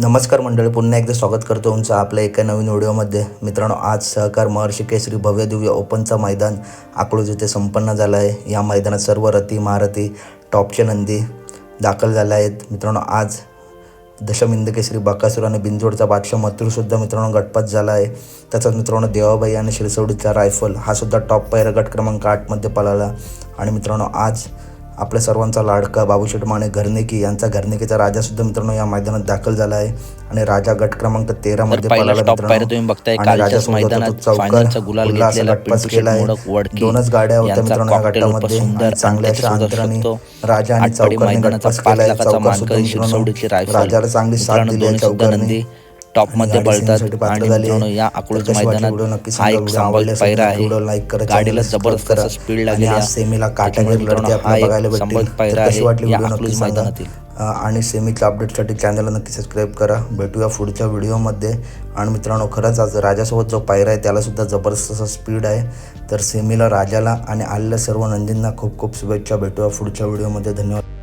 नमस्कार मंडळी पुन्हा एकदा स्वागत करतो तुमचं आपल्या एका नवीन व्हिडिओमध्ये. मित्रांनो आज सहकार महर्षी केसरी भव्य दिव्य ओपनचं मैदान अकलूज येथे संपन्न झालं आहे. या मैदानात सर्व रथी महारथी टॉपचे नंदी दाखल झाले आहेत. मित्रांनो आज दशमिंद केसरी बकासूर आणि बिंजोडचा बादशाह मथुरसुद्धा मित्रांनो गटपात झाला आहे. त्याचाच मित्रांनो देवाबाई आणि शिरसवडीचा रायफल हा सुद्धा टॉप पैर गट क्रमांक आठमध्ये पळाला. आणि मित्रांनो आज आपल्या सर्वांचा लाडका बाबूशेठ माने घरनेकी यांचा घरनेकीचा राजा सुद्धा मित्रांनो या मैदानात दाखल झाला आहे. आणि राजा गट क्रमांक तेरा मध्ये आहे दोनच गाड्या होत्या मित्रांनो या गटामध्ये. चांगल्या अशा अंतराने राजा आणि मैदानाचा गटपास केलाय. रायफल राजाला चांगली साथ दिली आहे दोन्ही सुद्धा चौकारने नंदी टॉपमध्ये गाडी पळतात सिंगसाठी पात्र आणि. मित्रांनो या अकलूज मैदानात हा. एक संभाव्य पायरा आहे. गाडीला जबरदस्त स्पीड लागलेली. सेमीला मित्रांनो हा एक संभाव्य पायरा आहे वाटली या अकलूज मैदानातील. आणि सेमीच्या अपडेटसाठी चॅनलला नक्की सबस्क्राईब करा. भेटूया पुढच्या व्हिडिओमध्ये आणि मित्रांनो खरंच आज राजासोबत जो पायरा आहे त्याला सुद्धा जबरदस्त असा स्पीड आहे. तर सेमीला राजाला आणि आलेल्या सर्व नंदींना खूप खूप शुभेच्छा. भेटूया पुढच्या व्हिडिओमध्ये धन्यवाद.